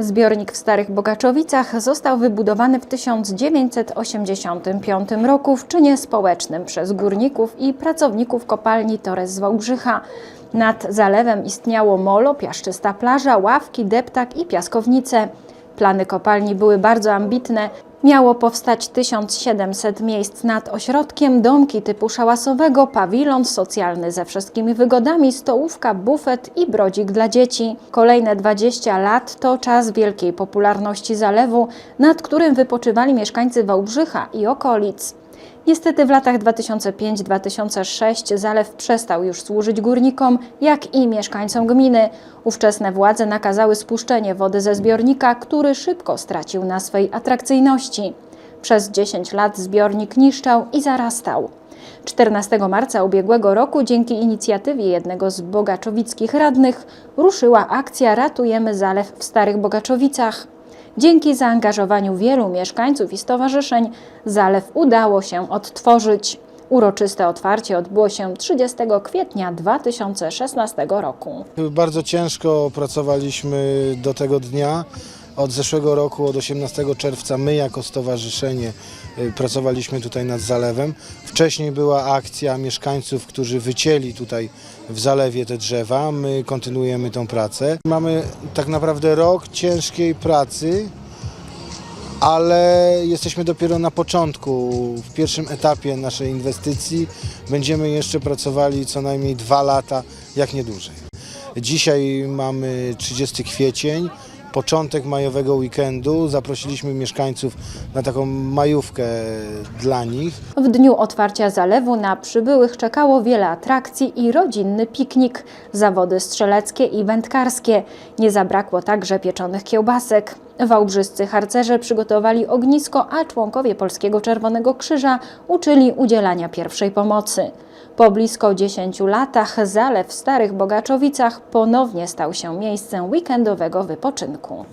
Zbiornik w Starych Bogaczowicach został wybudowany w 1985 roku w czynie społecznym przez górników i pracowników kopalni Torres z Wałbrzycha. Nad zalewem istniało molo, piaszczysta plaża, ławki, deptak i piaskownice. Plany kopalni były bardzo ambitne. Miało powstać 1700 miejsc nad ośrodkiem, domki typu szałasowego, pawilon socjalny ze wszystkimi wygodami, stołówka, bufet i brodzik dla dzieci. Kolejne 20 lat to czas wielkiej popularności zalewu, nad którym wypoczywali mieszkańcy Wałbrzycha i okolic. Niestety w latach 2005-2006 zalew przestał już służyć górnikom, jak i mieszkańcom gminy. Ówczesne władze nakazały spuszczenie wody ze zbiornika, który szybko stracił na swej atrakcyjności. Przez 10 lat zbiornik niszczał i zarastał. 14 marca ubiegłego roku dzięki inicjatywie jednego z bogaczowickich radnych ruszyła akcja Ratujemy Zalew w Starych Bogaczowicach. Dzięki zaangażowaniu wielu mieszkańców i stowarzyszeń zalew udało się odtworzyć. Uroczyste otwarcie odbyło się 30 kwietnia 2016 roku. Bardzo ciężko pracowaliśmy do tego dnia. Od zeszłego roku, od 18 czerwca, my jako stowarzyszenie y, pracowaliśmy tutaj nad zalewem. Wcześniej była akcja mieszkańców, którzy wycięli tutaj w zalewie te drzewa. My kontynuujemy tą pracę. Mamy tak naprawdę rok ciężkiej pracy, ale jesteśmy dopiero na początku, w pierwszym etapie naszej inwestycji. Będziemy jeszcze pracowali co najmniej dwa lata, jak nie dłużej. Dzisiaj mamy 30 kwiecień, początek majowego weekendu. Zaprosiliśmy mieszkańców na taką majówkę dla nich. W dniu otwarcia zalewu na przybyłych czekało wiele atrakcji i rodzinny piknik, zawody strzeleckie i wędkarskie. Nie zabrakło także pieczonych kiełbasek. Wałbrzyscy harcerze przygotowali ognisko, a członkowie Polskiego Czerwonego Krzyża uczyli udzielania pierwszej pomocy. Po blisko 10 latach zalew w Starych Bogaczowicach ponownie stał się miejscem weekendowego wypoczynku.